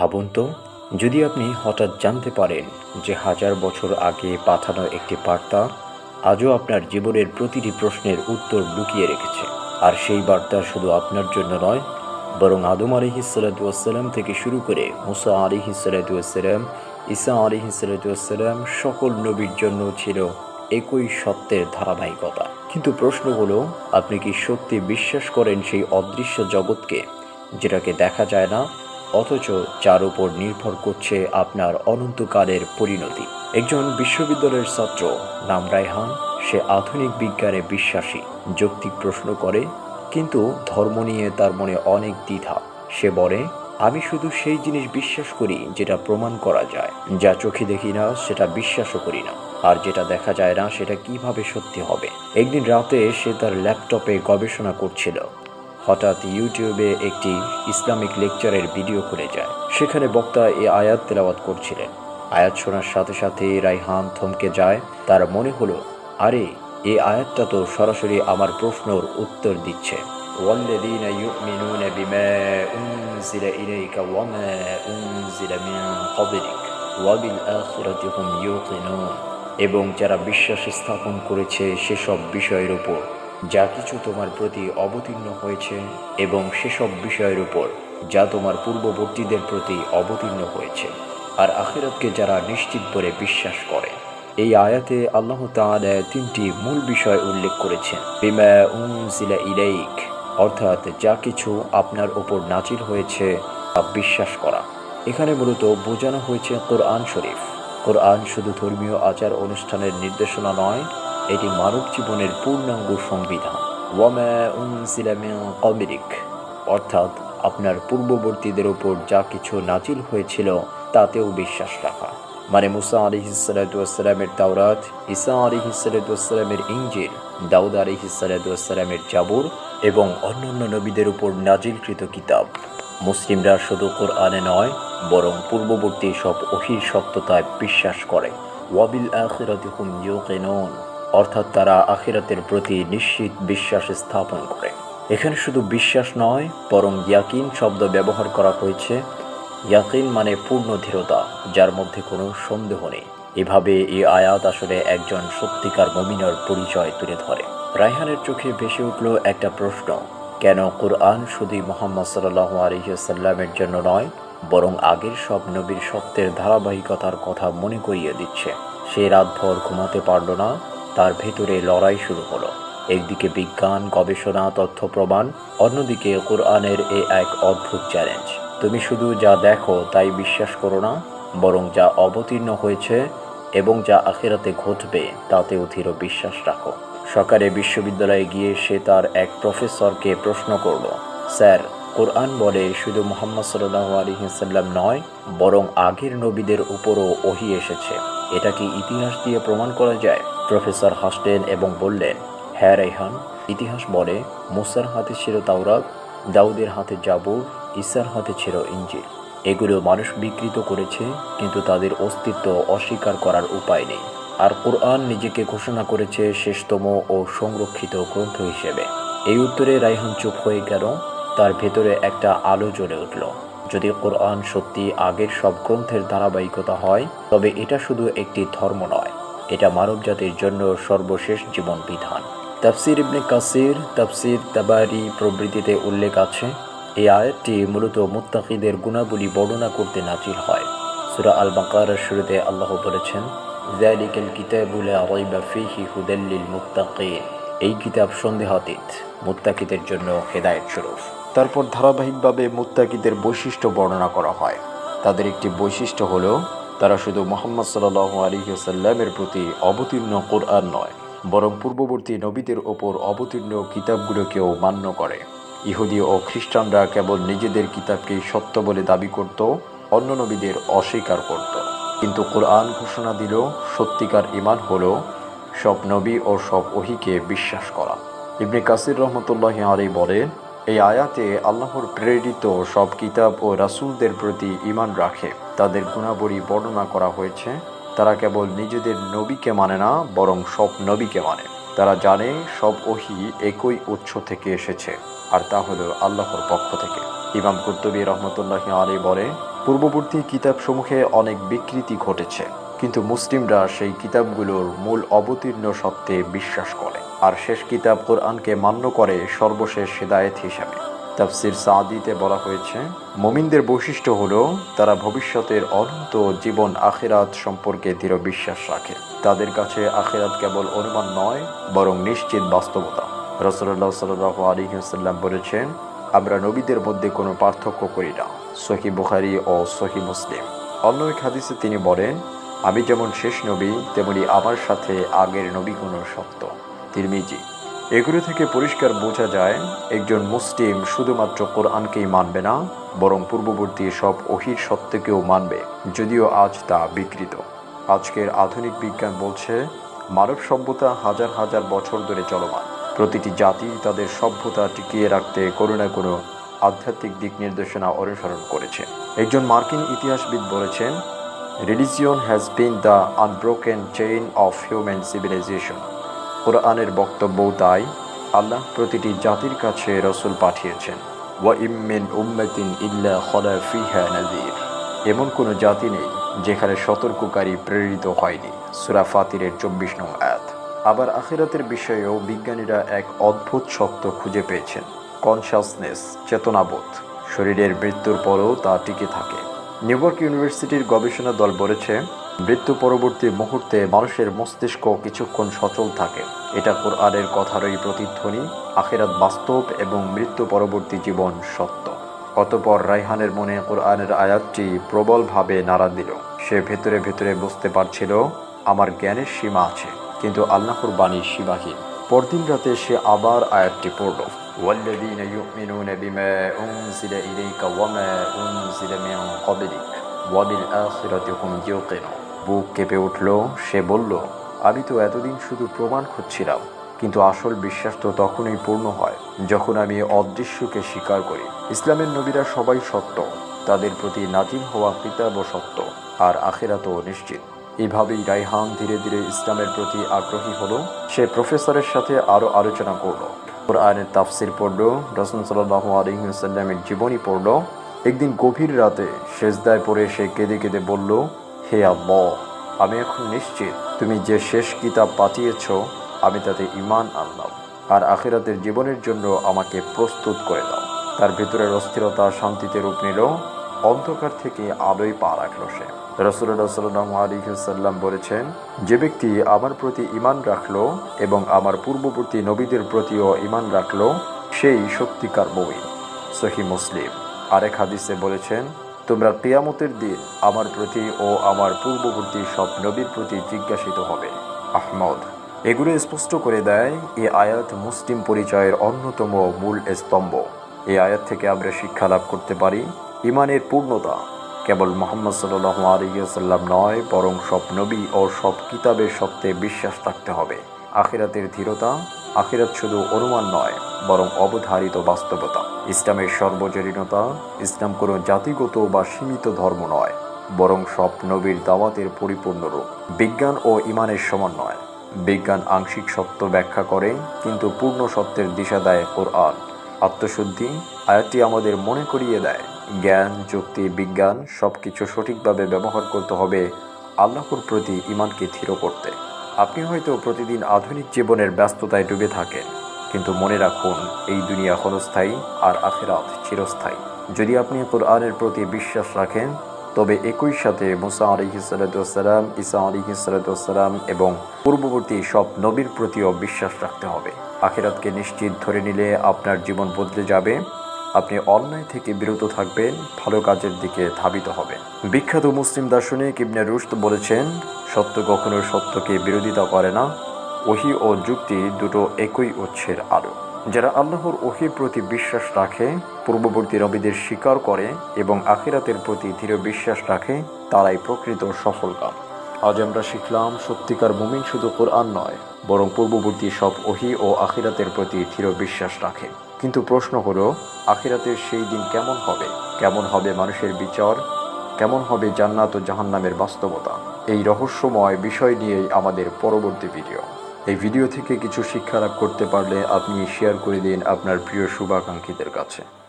ভাবুন তো, যদি আপনি হঠাৎ জানতে পারেন যে হাজার বছর আগে পাঠানো একটি বার্তা আজও আপনার জীবনের প্রতিটি প্রশ্নের উত্তর লুকিয়ে রেখেছে। আর সেই বার্তা শুধু আপনার জন্য নয়, বরং আদম আলিহিসাল্লাম থেকে শুরু করে মুসা আলিহিসাল্লাম ঈসা আলিহিসাল্লাম সকল নবীর জন্য ছিল একই সত্যের ধারাবাহিকতা। কিন্তু প্রশ্ন হলো, আপনি কি সত্যি বিশ্বাস করেন সেই অদৃশ্য জগৎকে, যেটাকে দেখা যায় না? অথচ যার উপর নির্ভর করছে আপনার অনন্তকালের পরিণতি। একজন বিশ্ববিদ্যালয়ের ছাত্র নাম রায়হান, সে আধুনিক বিজ্ঞানে বিশ্বাসী, যৌক্তিক প্রশ্ন করে, কিন্তু ধর্ম নিয়ে তার মনে অনেক দ্বিধা। সে বলে, আমি শুধু সেই জিনিস বিশ্বাস করি যেটা প্রমাণ করা যায়। যা চোখে দেখি না, সেটা বিশ্বাসও করি না। আর যেটা দেখা যায় না, সেটা কীভাবে সত্যি হবে? একদিন রাতে সে তার ল্যাপটপে গবেষণা করছিল। হঠাৎ ইউটিউবে একটি ইসলামিক লেকচারের ভিডিও খুলে যায় সেখানে বক্তা এই আয়াত তেলাওয়াত করছিলেন আয়াত শোনার সাথে সাথে রাইহান থমকে যায় তার মনে হলো আরে এই আয়াতটা তো সরাসরি আমার প্রশ্নর উত্তর দিচ্ছে والذين يؤمنون بما أنزل إليك وما أنزل من قبلك وبالآخرة هم يوقنون এবং যারা বিশ্বাস স্থাপন করেছে সেসব বিষয়ের উপর যা কিছু তোমার প্রতি অবতীর্ণ হয়েছে এবং সেসব বিষয়ের উপর যা তোমার পূর্ববর্তীদের প্রতি অবতীর্ণ হয়েছে। আর আখিরাতকে যারা নিশ্চিত করে বিশ্বাস করে। এই আয়াতে আল্লাহ তাআলা তিনটি মূল বিষয় উল্লেখ করেছেন। বিমা উনজিলা ইলাইক, অর্থাৎ যা কিছু আপনার ওপর নাজির হয়েছে তা বিশ্বাস করা। এখানে মূলত বোঝানো হয়েছে কোরআন শরীফ। কোরআন শুধু ধর্মীয় আচার অনুষ্ঠানের নির্দেশনা নয় এটি মানব জীবনের পূর্ণাঙ্গ সংবিধান। অর্থাৎ আপনার পূর্ববর্তীদের উপর যা কিছু নাজিল হয়েছিল, তাতেও বিশ্বাস রাখা। মানে মুসা আলি হিসালামের তাওরাত, ঈসা আলি হিসালামের ইঞ্জিল দাউদ আলি হিসালামের জাবুর এবং অন্যান্য নবীদের উপর নাজিলকৃত কিতাব। মুসলিমরা শুধু কোরআনে নয়, বরং পূর্ববর্তী সব অহির সত্যতায় বিশ্বাস করে। ওয়াবিল আখিরাতি হুম অর্থাৎ তারা আখিরাতের প্রতি নিশ্চিত বিশ্বাস স্থাপন করে। এখানে শুধু বিশ্বাস নয়, বরং ইয়াকিন শব্দ ব্যবহার করা হয়েছে। ইয়াকিন মানে পূর্ণ ধীরতা যার মধ্যে কোনো সন্দেহ নেই। এভাবে এই আয়াত আসলে একজন সত্যিকার মমিনার পরিচয় তুলে ধরে। রায়হানের চোখে ভেসে উঠল একটা প্রশ্ন, কেন কোরআন শুধুই মোহাম্মদ সাল্লাহ আলহিসাল্লামের জন্য নয়, বরং আগের সব নবীর সত্যের ধারাবাহিকতার কথা মনে করিয়ে দিচ্ছে? সে রাতভর ঘুমাতে পারল না তার ভেতরে লড়াই শুরু হলো। একদিকে বিজ্ঞান, গবেষণা, তথ্য প্রমাণ, অন্যদিকে কোরআনের এ এক অদ্ভুত চ্যালেঞ্জ তুমি শুধু যা দেখো তাই বিশ্বাস করো না, বরং যা অবতীর্ণ হয়েছে এবং যা আখেরাতে ঘটবে তাতে ধীর বিশ্বাস রাখো। সকালে বিশ্ববিদ্যালয়ে গিয়ে সে তার এক প্রফেসরকে প্রশ্ন করল, স্যার, কোরআন বলে শুধু মোহাম্মদ সাল্লাহ আলহিসাল্লাম নয়, বরং আগের নবীদের উপরও ওহি এসেছে। এটা কি ইতিহাস দিয়ে প্রমাণ করা যায়? প্রফেসর হাসলেন এবং বললেন হ্যাঁ রেহান, ইতিহাস বলে মুসার হাতে ছিল তাওরাত, দাউদের হাতে জাবুর, ঈসার হাতে ছিল ইঞ্জিল এগুলো মানুষ বিকৃত করেছে, কিন্তু তাদের অস্তিত্ব অস্বীকার করার উপায় নেই। আর কোরআন নিজেকে ঘোষণা করেছে শেষতম ও সংরক্ষিত গ্রন্থ হিসেবে। এই উত্তরে রাইহান চুপ হয়ে গেল। তার ভেতরে একটা আলো জ্বলে উঠল। যদি কোরআন সত্যি আগের সব গ্রন্থের ধারাবাহিকতা হয়, তবে এটা শুধু একটি ধর্ম নয়। এটা মানবজাতির জন্য সর্বশেষ জীবন বিধান তাফসির ইবনে কাসির, তাফসির তাবারি প্রভৃতিতে উল্লেখ আছে, এই আয়াতটি মূলত মুত্তাকিদের গুণাবলী বর্ণনা করতে নাজিল হয়। সুরা আল বাকার শুরুতে আল্লাহ বলেছেন জালিকাল কিতাবুল রাইবা ফিহি হুদাল্লিল এই কিতাব সন্দেহাতীত, মুত্তাকিদের জন্য হেদায়েত স্বরূপ তারপর ধারাবাহিকভাবে মুত্তাকিদের বৈশিষ্ট্য বর্ণনা করা হয়। তাদের একটি বৈশিষ্ট্য হলো তারা শুধু মোহাম্মদ সাল্লাহ আলিহাসাল্লামের প্রতি অবতীর্ণ কোরআন নয়, বরং পূর্ববর্তী নবীদের ওপর অবতীর্ণ কিতাবগুলোকেও মান্য করে। ইহুদি ও খ্রিস্টানরা কেবল নিজেদের কিতাবকেই সত্য বলে দাবি করত, অন্য নবীদের অস্বীকার করত। কিন্তু কোরআন ঘোষণা দিল, সত্যিকার ইমান হলো সব নবী ও সব ওহিকে বিশ্বাস করা। ইবনে কাসির রহমতুল্লাহ আলী বলেন, এই আয়াতে আল্লাহর প্রেরিত সব কিতাব ও রাসূলদের প্রতি ঈমান রাখে। তাদের গুণাবলী বর্ণনা করা হয়েছে। তারা কেবল নিজেদের নবীকে মানে না, বরং সব নবীকে মানে। তারা জানে সব ওহি একই উৎস থেকে এসেছে, আর তা হলো আল্লাহর পক্ষ থেকে। ইমাম কুর্তুবী রহমতুল্লাহ আলী বলে, পূর্ববর্তী কিতাবসমূহে অনেক বিকৃতি ঘটেছে, কিন্তু মুসলিমরা সেই কিতাবগুলোর মূল অবতীর্ণ সত্ত্বে বিশ্বাস করে। আর শেষ কিতাব কোরআনকে মান্য করে সর্বশেষ হেদায়েত হিসাবে। তাফসির সাদিতে বলা হয়েছে, মুমিনদের বৈশিষ্ট্য হলো তারা ভবিষ্যতের অনন্ত জীবন আখেরাত সম্পর্কে দৃঢ় বিশ্বাস রাখে। তাদের কাছে আখেরাত কেবল অনুমান নয়, বরং নিশ্চিত বাস্তবতা। রসল্লাহ সাল আলিহাল্লাম বলেছেন, আমরা নবীদের মধ্যে কোনো পার্থক্য করি না। সহি বুখারি ও সহি মুসলিম। অন্য এক হাদিসে তিনি বলেন, আমি যেমন শেষ নবী, তেমনি আমার সাথে আগের নবীগুলো সত্য। তিরমিজি এগুলো থেকে পরিষ্কার বোঝা যায়, একজন মুসলিম শুধুমাত্র কোরআনকেই মানবে না, বরং পূর্ববর্তী সব অহির সত্যকেও মানবে, যদিও আজ তা বিকৃত। আজকের আধুনিক বিজ্ঞান বলছে, মানব সভ্যতা হাজার হাজার বছর ধরে চলমান। প্রতিটি জাতি তাদের সভ্যতা টিকিয়ে রাখতে কোনো না কোনো আধ্যাত্মিক দিক নির্দেশনা অনুসরণ করেছে। একজন মার্কিন ইতিহাসবিদ বলেছেন religion has been the unbroken chain of human civilization কোরআনের বক্তব্যও তাই, আল্লাহ প্রতিটি জাতির কাছে রসুল পাঠিয়েছেন, ওয়া ইমিন উম্মাতিন ইল্লা খলা ফিহা নাজির এমন কোনো জাতি নেই যেখানে সতর্ককারী প্রেরিত হয়নি, সুরা ফাতিরের চব্বিশ নং আয়াত। আবার আখিরাতের বিষয়েও বিজ্ঞানীরা এক অদ্ভুত সত্য খুঁজে পেয়েছেন কনসাসনেস চেতনাবোধ। শরীরের মৃত্যুর পরও তা টিকে থাকে। নিউইয়র্ক ইউনিভার্সিটির গবেষণা দল বলেছে মৃত্যু পরবর্তী মুহূর্তে মানুষের মস্তিষ্ক কিছুক্ষণ সচল থাকে এটা কোরআনের কথারই প্রতিধ্বনি আখেরাত বাস্তব এবং মৃত্যু পরবর্তী জীবন সত্য অতপর রাইহানের মনে কোরআনের আয়াতটি প্রবলভাবে নাড়া দিল সে ভেতরে ভেতরে বুঝতে পারছিল আমার জ্ঞানের সীমা আছে কিন্তু আল্লাহর বাণী সীমাহীন পরদিন রাতে সে আবার আয়াতটি পড়ল والذين يؤمنون بما أنزل إليك وما أنزل من قبلك وبالآخرة هم يوقنون বুক কেঁপে উঠল। সে বলল, আমি তো এতদিন শুধু প্রমাণ খুঁজছিলাম, কিন্তু আসল বিশ্বাস তো তখনই পূর্ণ হয়, যখন আমি অদৃশ্যকে স্বীকার করি। ইসলামের নবীরা সবাই সত্য, তাদের প্রতি নাজিম হওয়া কিতাবও সত্য, আর আখেরাতও নিশ্চিত। এইভাবেই রাইহান ধীরে ধীরে ইসলামের প্রতি আগ্রহী হলো। সে প্রফেসরের সাথে আরও আলোচনা করল। কোরআনের তাফসির পড়ল রসুন সাল্লাহ আলহিউসাল্লামের জীবনী পড়ল। একদিন গভীর রাতে শেষদায় পড়ে সে কেঁদে কেঁদে বলল হে আল্লাহ, আমি এখন নিশ্চিত। তুমি যে শেষ কিতাব পাঠিয়েছ, আমি তাতে ইমান আনলাম। আর আখিরাতের জীবনের জন্য আমাকে প্রস্তুত করে দাও। তার ভেতরের অস্থিরতা শান্তিতে রূপ নিল, অন্ধকার থেকে আলোয় পা রাখল সে। রসুল্লাহ সাল্লাম বলেছেন, যে ব্যক্তি আমার প্রতি ইমান রাখল এবং আমার পূর্ববর্তী নবীদের প্রতিও ইমান রাখল, সেই সত্যিকার বই সহি মুসলিম। আরেক হাদিসে বলেছেন তোমরা কেয়ামতের দিন আমার প্রতি ও আমার পূর্ববর্তী সব নবীর প্রতি জিজ্ঞাসিত হবে। আহমদ, এগুলো স্পষ্ট করে দেয়, এ আয়াত মুসলিম পরিচয়ের অন্যতম মূল স্তম্ভ। এই আয়াত থেকে আমরা শিক্ষা লাভ করতে পারি, ইমানের পূর্ণতা কেবল মোহাম্মদ সাল্লাহ আলিয়াল্লাম নয়, বরং সব নবী ও সব কিতাবের সত্ত্বে বিশ্বাস রাখতে হবে। আখিরাতের ধীরতা আখিরাত শুধু অনুমান নয়, বরং অবধারিত বাস্তবতা। ইসলামের সর্বজনীনতা, ইসলাম কোনো জাতিগত বা সীমিত ধর্ম নয়, বরং সব নবীর দাওয়াতের পরিপূর্ণ রূপ। বিজ্ঞান ও ইমানের সমন্বয়। বিজ্ঞান আংশিক সত্য ব্যাখ্যা করে, কিন্তু পূর্ণ সত্যের দিশা দেয় কোরআন। আত্মশুদ্ধি আয়াতটি আমাদের মনে করিয়ে দেয়। জ্ঞান, যুক্তি, বিজ্ঞান সব কিছু সঠিকভাবে ব্যবহার করতে হবে আল্লাহর প্রতি ইমানকে থির করতে। আপনি হয়তো প্রতিদিন আধুনিক জীবনের ব্যস্ততায় ডুবে থাকেন, কিন্তু মনে রাখুন, এই দুনিয়া ক্ষণস্থায়ী আর আখেরাত চিরস্থায়ী। যদি আপনি কোরআনের প্রতি বিশ্বাস রাখেন, তবে একই সাথে মুসা আলিহিসাল্লাম ইসা আলিহিসাল্লাম এবং পূর্ববর্তী সব নবীর প্রতিও বিশ্বাস রাখতে হবে। আখেরাতকে নিশ্চিত ধরে নিলে আপনার জীবন বদলে যাবে। আপনি অন্যায় থেকে বিরত থাকবেন, ভালো কাজের দিকে ধাবিত হবেন। বিখ্যাত মুসলিম দার্শনিক ইবনে রুশদ বলেছেন, সত্য কখনো সত্যকে বিরোধিতা করে না, ওহি ও যুক্তি দুটো একই উৎসের আলো। যারা আল্লাহর ওহির প্রতি বিশ্বাস রাখে, পূর্ববর্তী রবিদের স্বীকার করে এবং আখিরাতের প্রতি দৃঢ় বিশ্বাস রাখে, তারাই প্রকৃত সফলকাম আজ আমরা শিখলাম, সত্যিকার মুমিন শুধু কোরআন নয়, বরং পূর্ববর্তী সব ওহি ও আখিরাতের প্রতি দৃঢ় বিশ্বাস রাখে। কিন্তু প্রশ্ন হলো, আখিরাতের সেই দিন কেমন হবে? কেমন হবে মানুষের বিচার? কেমন হবে জান্নাত ও জাহান্নামের বাস্তবতা? এই রহস্যময় বিষয় নিয়েই আমাদের পরবর্তী ভিডিও। এই ভিডিও থেকে কিছু শিক্ষা লাভ করতে পারলে আপনি শেয়ার করে দিন আপনার প্রিয় শুভাকাঙ্ক্ষীদের কাছে।